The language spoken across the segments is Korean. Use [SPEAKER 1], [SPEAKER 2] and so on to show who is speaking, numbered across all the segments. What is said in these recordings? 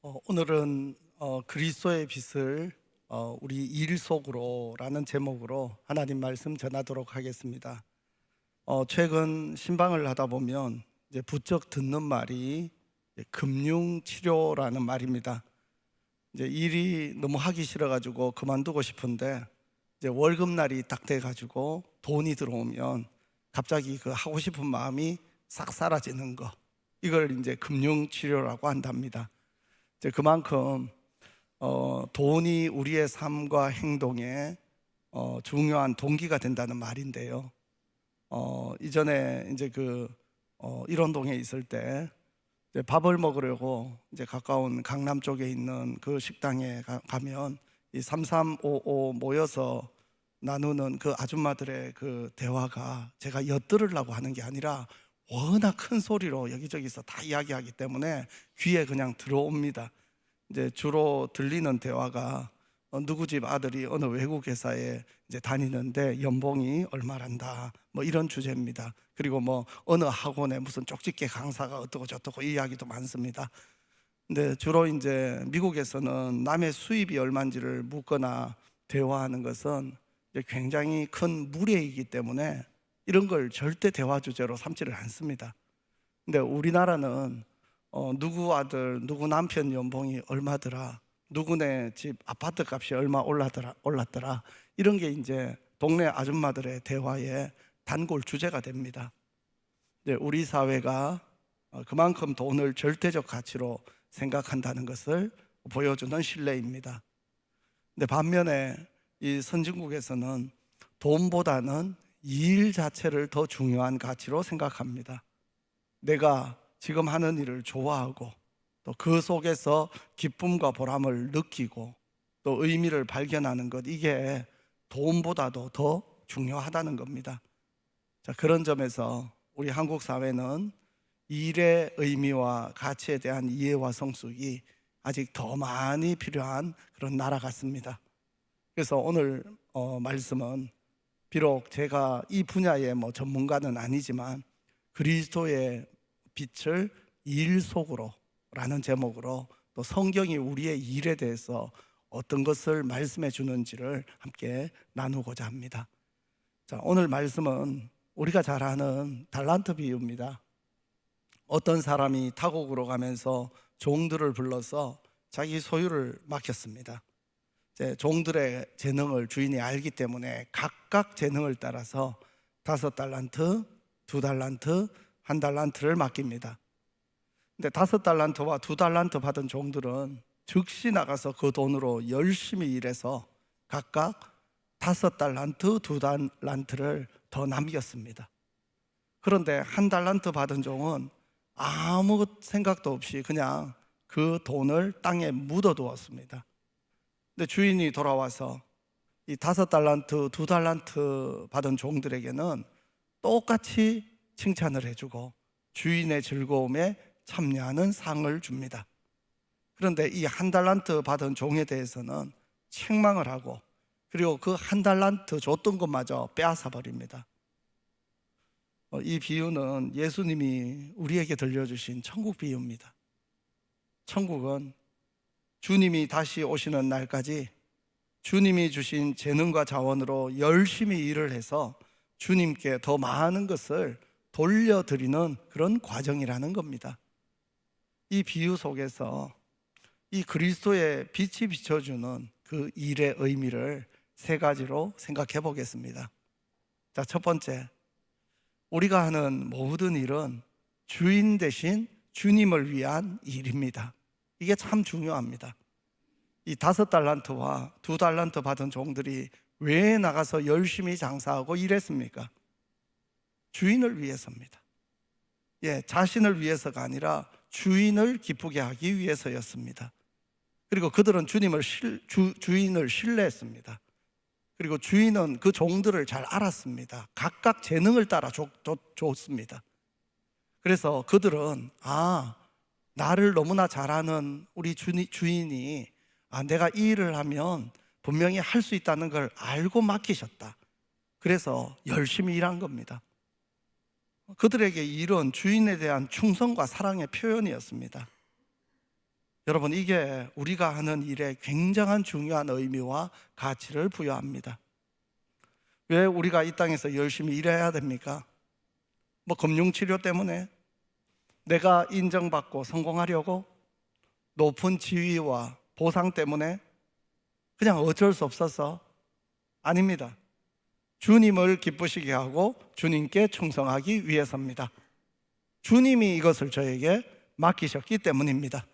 [SPEAKER 1] 어, 오늘은 어, 그리스도의 빛을 어, 우리 일 속으로라는 제목으로 하나님 말씀 전하도록 하겠습니다. 어, 최근 신방을 하다 보면 이제 부쩍 듣는 말이 금융 치료라는 말입니다. 이제 일이 너무 하기 싫어가지고 그만두고 싶은데 이제 월급 날이 딱 돼가지고 돈이 들어오면 갑자기 그 하고 싶은 마음이 싹 사라지는 거 이걸 이제 금융 치료라고 한답니다. 이제 그만큼 어, 돈이 우리의 삶과 행동에 어, 중요한 동기가 된다는 말인데요. 어, 이전에 이제 그 어, 일원동에 있을 때 이제 밥을 먹으려고 이제 가까운 강남 쪽에 있는 그 식당에 가, 가면 이 3355 모여서 나누는 그 아줌마들의 그 대화가 제가 엿들으려고 하는 게 아니라 워낙 큰 소리로 여기저기서 다 이야기하기 때문에 귀에 그냥 들어옵니다. 이제 주로 들리는 대화가 어, 누구 집 아들이 어느 외국 회사에 이제 다니는데 연봉이 얼마란다 뭐 이런 주제입니다. 그리고 뭐 어느 학원에 무슨 쪽집게 강사가 어떻고 저떻고 이 이야기도 많습니다. 근데 주로 이제 미국에서는 남의 수입이 얼마인지를 묻거나 대화하는 것은 굉장히 큰 무례이기 때문에 이런 걸 절대 대화 주제로 삼지를 않습니다. 근데 우리나라는 어, 누구 아들, 누구 남편 연봉이 얼마더라, 누구네 집 아파트 값이 얼마 올랐더라, 올랐더라 이런 게 이제 동네 아줌마들의 대화의 단골 주제가 됩니다. 네, 우리 사회가 어, 그만큼 돈을 절대적 가치로 생각한다는 것을 보여주는 신뢰입니다. 근데 반면에 이 선진국에서는 돈보다는 일 자체를 더 중요한 가치로 생각합니다. 내가 지금 하는 일을 좋아하고 또 그 속에서 기쁨과 보람을 느끼고 또 의미를 발견하는 것 이게 돈보다도 더 중요하다는 겁니다. 자, 그런 점에서 우리 한국 사회는 일의 의미와 가치에 대한 이해와 성숙이 아직 더 많이 필요한 그런 나라 같습니다. 그래서 오늘 어, 말씀은 비록 제가 이 분야의 뭐 전문가는 아니지만 그리스도의 빛을 일 속으로라는 제목으로 또 성경이 우리의 일에 대해서 어떤 것을 말씀해 주는지를 함께 나누고자 합니다. 자, 오늘 말씀은 우리가 잘 아는 달란트 비유입니다. 어떤 사람이 타국으로 가면서 종들을 불러서 자기 소유를 맡겼습니다. 종들의 재능을 주인이 알기 때문에 각각 재능을 따라서 다섯 달란트, 두 달란트, 한 달란트를 맡깁니다. 근데 다섯 달란트와 두 달란트 받은 종들은 즉시 나가서 그 돈으로 열심히 일해서 각각 다섯 달란트, 두 달란트를 더 남겼습니다. 그런데 한 달란트 받은 종은 아무 생각도 없이 그냥 그 돈을 땅에 묻어 두었습니다. 근데 주인이 돌아와서 이 다섯 달란트, 두 달란트 받은 종들에게는 똑같이 칭찬을 해주고 주인의 즐거움에 참여하는 상을 줍니다. 그런데 이 한 달란트 받은 종에 대해서는 책망을 하고 그리고 그 한 달란트 줬던 것마저 빼앗아 버립니다. 어, 이 비유는 예수님이 우리에게 들려주신 천국 비유입니다. 천국은 주님이 다시 오시는 날까지 주님이 주신 재능과 자원으로 열심히 일을 해서 주님께 더 많은 것을 돌려드리는 그런 과정이라는 겁니다. 이 비유 속에서 이 그리스도의 빛이 비춰주는 그 일의 의미를 세 가지로 생각해 보겠습니다. 자, 첫 번째. 우리가 하는 모든 일은 주인 대신 주님을 위한 일입니다. 이게 참 중요합니다. 이 다섯 달란트와 두 달란트 받은 종들이 왜 나가서 열심히 장사하고 일했습니까? 주인을 위해서입니다. 예, 자신을 위해서가 아니라 주인을 기쁘게 하기 위해서였습니다. 그리고 그들은 주님을 실, 주, 주인을 신뢰했습니다. 그리고 주인은 그 종들을 잘 알았습니다. 각각 재능을 따라 줬, 줬습니다. 그래서 그들은 아 나를 너무나 잘하는 우리 주인이 아, 내가 이 일을 하면 분명히 할 수 있다는 걸 알고 맡기셨다. 그래서 열심히 일한 겁니다. 그들에게 일은 주인에 대한 충성과 사랑의 표현이었습니다. 여러분 이게 우리가 하는 일에 굉장한 중요한 의미와 가치를 부여합니다. 왜 우리가 이 땅에서 열심히 일해야 됩니까? 뭐 금융 치료 때문에 내가 인정받고 성공하려고 높은 지위와 보상 때문에 그냥 어쩔 수 없어서 아닙니다. 주님을 기쁘시게 하고 주님께 충성하기 위해서입니다. 주님이 이것을 저에게 맡기셨기 때문입니다.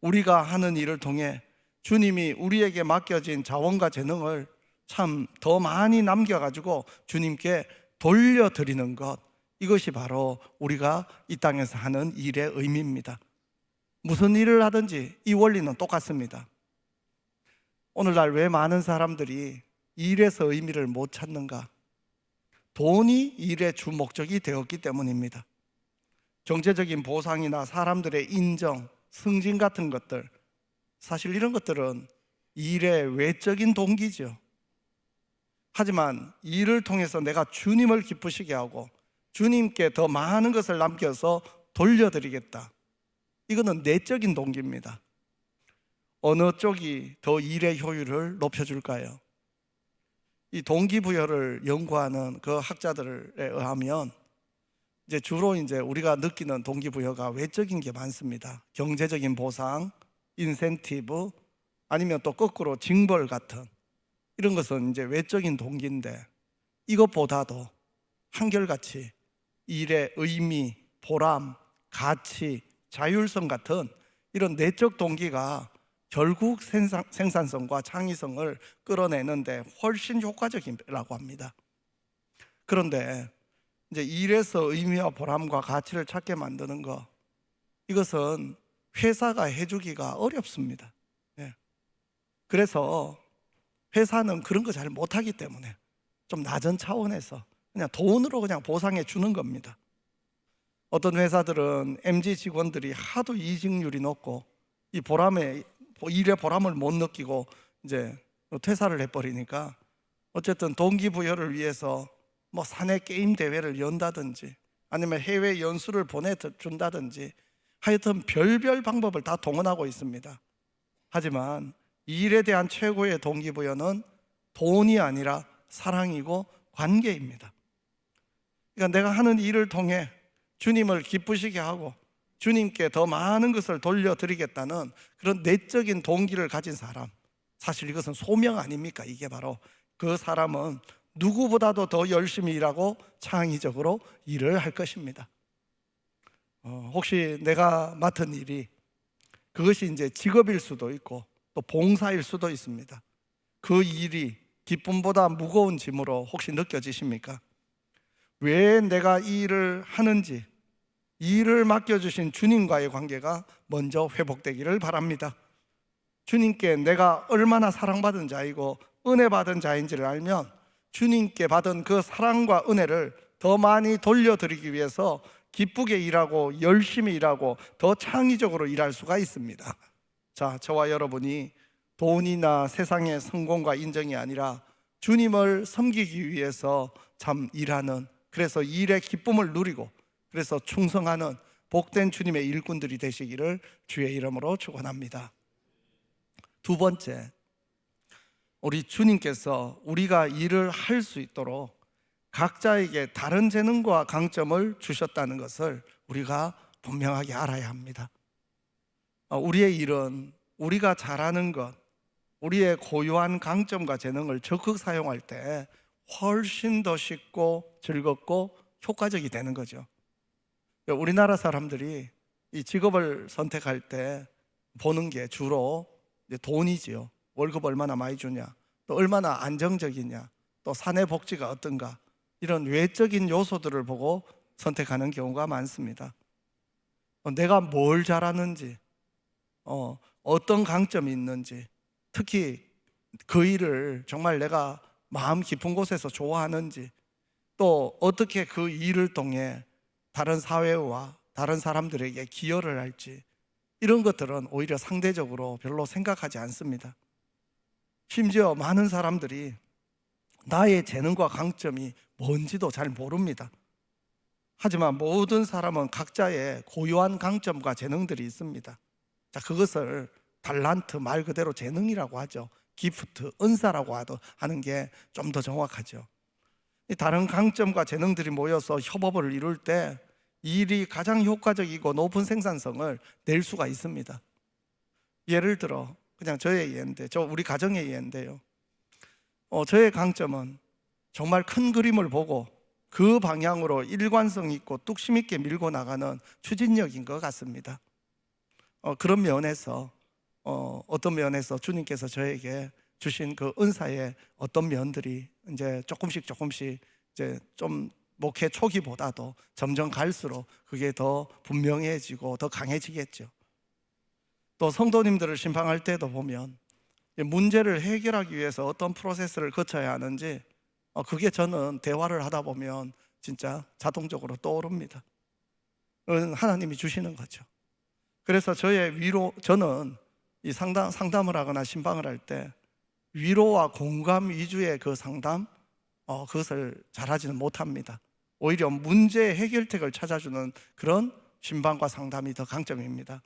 [SPEAKER 1] 우리가 하는 일을 통해 주님이 우리에게 맡겨진 자원과 재능을 참 더 많이 남겨가지고 주님께 돌려드리는 것 이것이 바로 우리가 이 땅에서 하는 일의 의미입니다. 무슨 일을 하든지 이 원리는 똑같습니다. 오늘날 왜 많은 사람들이 일에서 의미를 못 찾는가? 돈이 일의 주 목적이 되었기 때문입니다. 경제적인 보상이나 사람들의 인정, 승진 같은 것들, 사실 이런 것들은 일의 외적인 동기죠. 하지만 일을 통해서 내가 주님을 기쁘시게 하고 주님께 더 많은 것을 남겨서 돌려드리겠다. 이거는 내적인 동기입니다. 어느 쪽이 더 일의 효율을 높여줄까요? 이 동기부여를 연구하는 그 학자들에 의하면 이제 주로 이제 우리가 느끼는 동기부여가 외적인 게 많습니다. 경제적인 보상, 인센티브, 아니면 또 거꾸로 징벌 같은 이런 것은 이제 외적인 동기인데 이것보다도 한결같이 일의 의미, 보람, 가치, 자율성 같은 이런 내적 동기가 결국 생산, 생산성과 창의성을 끌어내는데 훨씬 효과적이라고 합니다. 그런데 이제 일에서 의미와 보람과 가치를 찾게 만드는 거 이것은 회사가 해주기가 어렵습니다. 예. 그래서 회사는 그런 거 잘 못하기 때문에 좀 낮은 차원에서 그냥 돈으로 그냥 보상해 주는 겁니다. 어떤 회사들은 MG 직원들이 하도 이직률이 높고 이 보람에 일의 보람을 못 느끼고 이제 퇴사를 해버리니까 어쨌든 동기부여를 위해서 뭐 사내 게임 대회를 연다든지 아니면 해외 연수를 보내준다든지 하여튼 별별 방법을 다 동원하고 있습니다. 하지만 일에 대한 최고의 동기부여는 돈이 아니라 사랑이고 관계입니다. 그러니까 내가 하는 일을 통해 주님을 기쁘시게 하고 주님께 더 많은 것을 돌려드리겠다는 그런 내적인 동기를 가진 사람. 사실 이것은 소명 아닙니까? 이게 바로 그 사람은 누구보다도 더 열심히 일하고 창의적으로 일을 할 것입니다. 어, 혹시 내가 맡은 일이 그것이 이제 직업일 수도 있고 또 봉사일 수도 있습니다. 그 일이 기쁨보다 무거운 짐으로 혹시 느껴지십니까? 왜 내가 이 일을 하는지 이 일을 맡겨주신 주님과의 관계가 먼저 회복되기를 바랍니다. 주님께 내가 얼마나 사랑받은 자이고 은혜 받은 자인지를 알면 주님께 받은 그 사랑과 은혜를 더 많이 돌려드리기 위해서 기쁘게 일하고 열심히 일하고 더 창의적으로 일할 수가 있습니다. 자, 저와 여러분이 돈이나 세상의 성공과 인정이 아니라 주님을 섬기기 위해서 참 일하는 그래서 일의 기쁨을 누리고 그래서 충성하는 복된 주님의 일꾼들이 되시기를 주의 이름으로 축원합니다. 두 번째, 우리 주님께서 우리가 일을 할 수 있도록 각자에게 다른 재능과 강점을 주셨다는 것을 우리가 분명하게 알아야 합니다. 어, 우리의 일은 우리가 잘하는 것, 우리의 고유한 강점과 재능을 적극 사용할 때 훨씬 더 쉽고 즐겁고 효과적이 되는 거죠. 우리나라 사람들이 이 직업을 선택할 때 보는 게 주로 돈이지요. 월급 얼마나 많이 주냐, 또 얼마나 안정적이냐, 또 사내 복지가 어떤가 이런 외적인 요소들을 보고 선택하는 경우가 많습니다. 어, 내가 뭘 잘하는지, 어, 어떤 강점이 있는지, 특히 그 일을 정말 내가 마음 깊은 곳에서 좋아하는지, 또 어떻게 그 일을 통해 다른 사회와 다른 사람들에게 기여를 할지, 이런 것들은 오히려 상대적으로 별로 생각하지 않습니다. 심지어 많은 사람들이 나의 재능과 강점이 뭔지도 잘 모릅니다. 하지만 모든 사람은 각자의 고유한 강점과 재능들이 있습니다. 자, 그것을 달란트 말 그대로 재능이라고 하죠. 기프트, 은사라고 하는 게 좀 더 정확하죠. 이 다른 강점과 재능들이 모여서 협업을 이룰 때 일이 가장 효과적이고 높은 생산성을 낼 수가 있습니다. 예를 들어 그냥 저의 예인데 저 우리 가정의 예인데요. 어, 저의 강점은 정말 큰 그림을 보고 그 방향으로 일관성 있고 뚝심 있게 밀고 나가는 추진력인 것 같습니다. 어, 그런 면에서 어, 어떤 면에서 주님께서 저에게 주신 그 은사의 어떤 면들이 이제 조금씩 조금씩 이제 좀 목회 초기보다도 점점 갈수록 그게 더 분명해지고 더 강해지겠죠. 또 성도님들을 심판할 때도 보면 이 문제를 해결하기 위해서 어떤 프로세스를 거쳐야 하는지 어, 그게 저는 대화를 하다 보면 진짜 자동적으로 떠오릅니다. 하나님이 주시는 거죠. 그래서 저의 위로 저는 이 상담 상담을 하거나 신방을 할 때 위로와 공감 위주의 그 상담 어, 그것을 잘하지는 못합니다. 오히려 문제 해결책을 찾아주는 그런 신방과 상담이 더 강점입니다.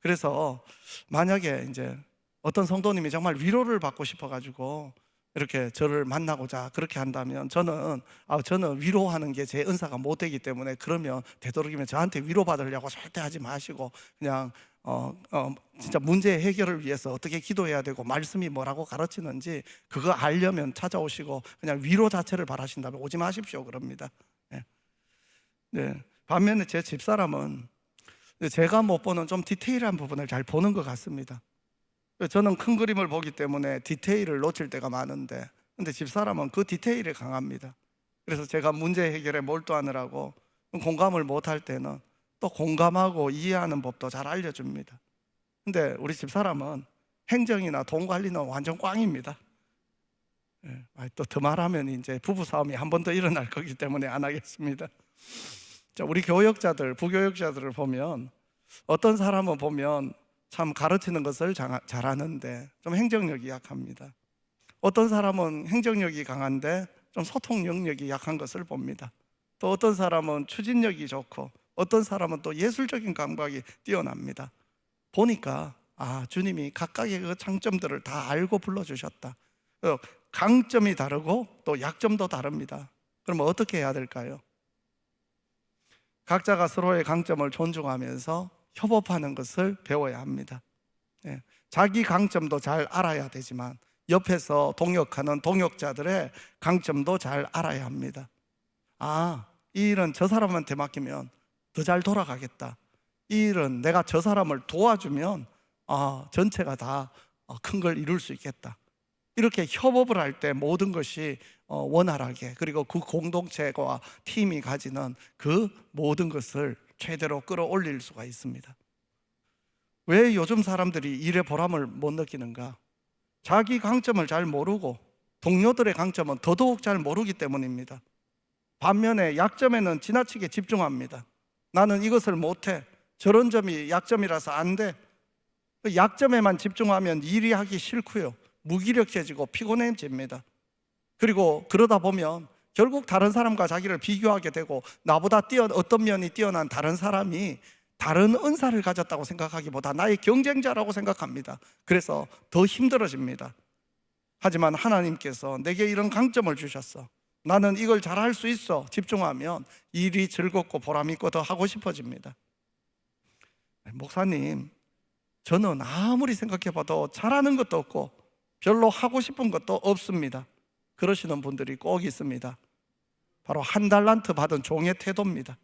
[SPEAKER 1] 그래서 만약에 이제 어떤 성도님이 정말 위로를 받고 싶어 가지고 이렇게 저를 만나고자 그렇게 한다면 저는 아 저는 위로하는 게 제 은사가 못 되기 때문에 그러면 되도록이면 저한테 위로 받으려고 절대 하지 마시고 그냥 어, 어 진짜 문제 해결을 위해서 어떻게 기도해야 되고 말씀이 뭐라고 가르치는지 그거 알려면 찾아오시고 그냥 위로 자체를 바라신다면 오지 마십시오 그럽니다. 네. 네. 반면에 제 집사람은 제가 못 보는 좀 디테일한 부분을 잘 보는 것 같습니다. 저는 큰 그림을 보기 때문에 디테일을 놓칠 때가 많은데 근데 집사람은 그 디테일에 강합니다. 그래서 제가 문제 해결에 몰두하느라고 공감을 못 할 때는 또 공감하고 이해하는 법도 잘 알려줍니다. 근데 우리 집 사람은 행정이나 돈 관리는 완전 꽝입니다. 예, 또더 말하면 이제 부부 싸움이 한 번 더 일어날 거기 때문에 안 하겠습니다. 자, 우리 교역자들, 부교역자들을 보면 어떤 사람은 보면 참 가르치는 것을 장- 잘하는데 좀 행정력이 약합니다. 어떤 사람은 행정력이 강한데 좀 소통 능력이 약한 것을 봅니다. 또 어떤 사람은 추진력이 좋고 어떤 사람은 또 예술적인 감각이 뛰어납니다. 보니까 아 주님이 각각의 그 장점들을 다 알고 불러주셨다. 어, 강점이 다르고 또 약점도 다릅니다. 그럼 어떻게 해야 될까요? 각자가 서로의 강점을 존중하면서 협업하는 것을 배워야 합니다. 예, 자기 강점도 잘 알아야 되지만 옆에서 동역하는 동역자들의 강점도 잘 알아야 합니다. 아, 이 일은 저 사람한테 맡기면 더 잘 돌아가겠다. 이 일은 내가 저 사람을 도와주면 아, 전체가 다 큰 걸 이룰 수 있겠다. 이렇게 협업을 할 때 모든 것이 어, 원활하게 그리고 그 공동체와 팀이 가지는 그 모든 것을 최대로 끌어올릴 수가 있습니다. 왜 요즘 사람들이 일의 보람을 못 느끼는가? 자기 강점을 잘 모르고 동료들의 강점은 더더욱 잘 모르기 때문입니다. 반면에 약점에는 지나치게 집중합니다. 나는 이것을 못해. 저런 점이 약점이라서 안 돼. 그 약점에만 집중하면 일이 하기 싫고요. 무기력해지고 피곤해집니다. 그리고 그러다 보면 결국 다른 사람과 자기를 비교하게 되고 나보다 뛰어 어떤 면이 뛰어난 다른 사람이 다른 은사를 가졌다고 생각하기보다 나의 경쟁자라고 생각합니다. 그래서 더 힘들어집니다. 하지만 하나님께서 내게 이런 강점을 주셨어. 나는 이걸 잘할 수 있어. 집중하면 일이 즐겁고 보람 있고 더 하고 싶어집니다. 목사님, 저는 아무리 생각해봐도 잘하는 것도 없고 별로 하고 싶은 것도 없습니다. 그러시는 분들이 꼭 있습니다. 바로 한 달란트 받은 종의 태도입니다.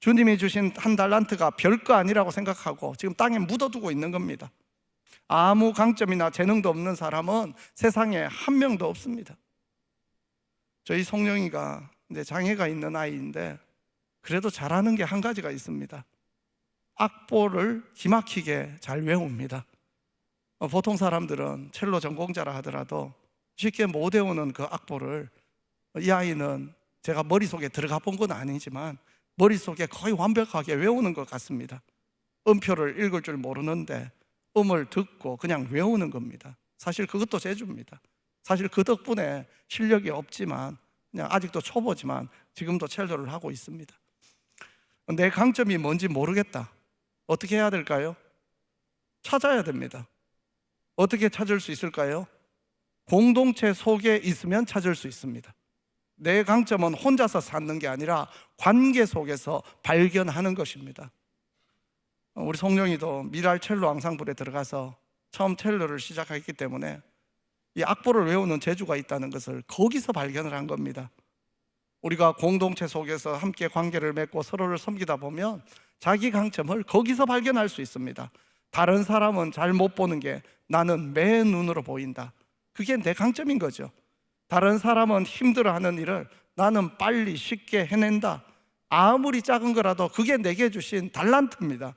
[SPEAKER 1] 주님이 주신 한 달란트가 별거 아니라고 생각하고 지금 땅에 묻어두고 있는 겁니다. 아무 강점이나 재능도 없는 사람은 세상에 한 명도 없습니다. 저희 송영이가 이제 장애가 있는 아이인데 그래도 잘하는 게 한 가지가 있습니다. 악보를 기막히게 잘 외웁니다. 어, 보통 사람들은 첼로 전공자라 하더라도 쉽게 못 외우는 그 악보를 이 아이는 제가 머릿속에 들어가 본 건 아니지만 머릿속에 거의 완벽하게 외우는 것 같습니다. 음표를 읽을 줄 모르는데 음을 듣고 그냥 외우는 겁니다. 사실 그것도 재주입니다. 사실 그 덕분에 실력이 없지만 그냥 아직도 초보지만 지금도 첼로를 하고 있습니다. 내 강점이 뭔지 모르겠다. 어떻게 해야 될까요? 찾아야 됩니다. 어떻게 찾을 수 있을까요? 공동체 속에 있으면 찾을 수 있습니다. 내 강점은 혼자서 찾는 게 아니라 관계 속에서 발견하는 것입니다. 어, 우리 송룡이도 미랄 첼로 앙상블에 들어가서 처음 첼로를 시작했기 때문에 이 악보를 외우는 재주가 있다는 것을 거기서 발견을 한 겁니다. 우리가 공동체 속에서 함께 관계를 맺고 서로를 섬기다 보면 자기 강점을 거기서 발견할 수 있습니다. 다른 사람은 잘 못 보는 게 나는 매 눈으로 보인다. 그게 내 강점인 거죠. 다른 사람은 힘들어하는 일을 나는 빨리 쉽게 해낸다. 아무리 작은 거라도 그게 내게 주신 달란트입니다.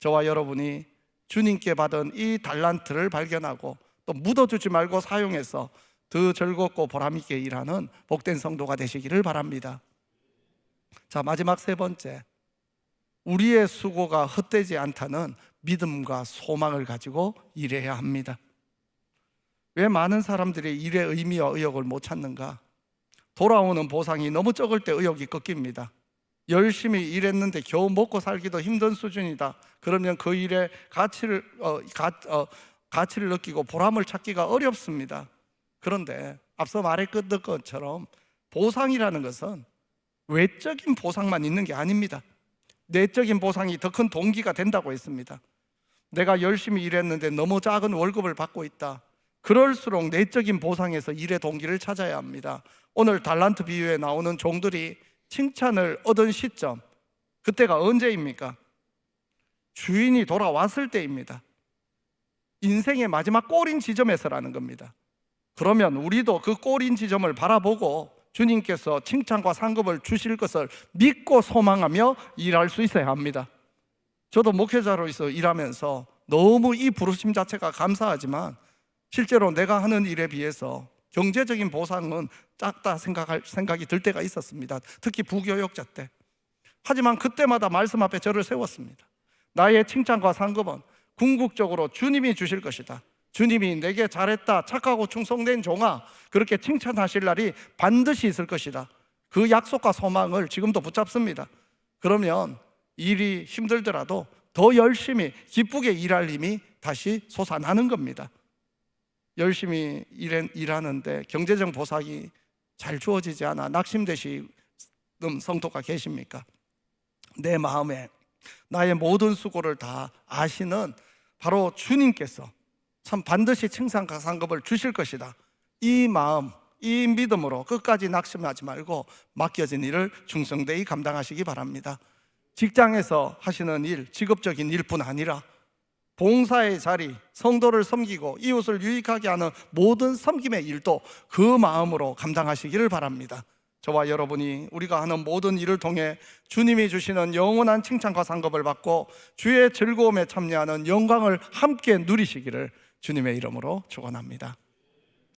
[SPEAKER 1] 저와 여러분이 주님께 받은 이 달란트를 발견하고 또 묻어두지 말고 사용해서 더 즐겁고 보람있게 일하는 복된 성도가 되시기를 바랍니다. 자, 마지막 세 번째. 우리의 수고가 헛되지 않다는 믿음과 소망을 가지고 일해야 합니다. 왜 많은 사람들이 일의 의미와 의욕을 못 찾는가? 돌아오는 보상이 너무 적을 때 의욕이 꺾입니다. 열심히 일했는데 겨우 먹고 살기도 힘든 수준이다. 그러면 그 일의 가치를 어, 가, 어, 가치를 느끼고 보람을 찾기가 어렵습니다. 그런데 앞서 말했던 것처럼 보상이라는 것은 외적인 보상만 있는 게 아닙니다. 내적인 보상이 더 큰 동기가 된다고 했습니다. 내가 열심히 일했는데 너무 작은 월급을 받고 있다. 그럴수록 내적인 보상에서 일의 동기를 찾아야 합니다. 오늘 달란트 비유에 나오는 종들이 칭찬을 얻은 시점, 그때가 언제입니까? 주인이 돌아왔을 때입니다. 인생의 마지막 꼬린 지점에서라는 겁니다. 그러면 우리도 그 꼬린 지점을 바라보고 주님께서 칭찬과 상급을 주실 것을 믿고 소망하며 일할 수 있어야 합니다. 저도 목회자로서 일하면서 너무 이 부르심 자체가 감사하지만 실제로 내가 하는 일에 비해서 경제적인 보상은 작다 생각할 생각이 들 때가 있었습니다. 특히 부교역자 때. 하지만 그때마다 말씀 앞에 저를 세웠습니다. 나의 칭찬과 상급은 궁극적으로 주님이 주실 것이다. 주님이 내게 잘했다, 착하고 충성된 종아, 그렇게 칭찬하실 날이 반드시 있을 것이다. 그 약속과 소망을 지금도 붙잡습니다. 그러면 일이 힘들더라도 더 열심히 기쁘게 일할 힘이 다시 솟아나는 겁니다. 열심히 일하는데 경제적 보상이 잘 주어지지 않아 낙심되시는 성도가 계십니까? 내 마음에 나의 모든 수고를 다 아시는 바로 주님께서 참 반드시 칭찬과 상급을 주실 것이다. 이 마음, 이 믿음으로 끝까지 낙심하지 말고 맡겨진 일을 충성되이 감당하시기 바랍니다. 직장에서 하시는 일, 직업적인 일뿐 아니라 봉사의 자리, 성도를 섬기고 이웃을 유익하게 하는 모든 섬김의 일도 그 마음으로 감당하시기를 바랍니다. 저와 여러분이 우리가 하는 모든 일을 통해 주님이 주시는 영원한 칭찬과 상급을 받고 주의 즐거움에 참여하는 영광을 함께 누리시기를 주님의 이름으로 축원합니다.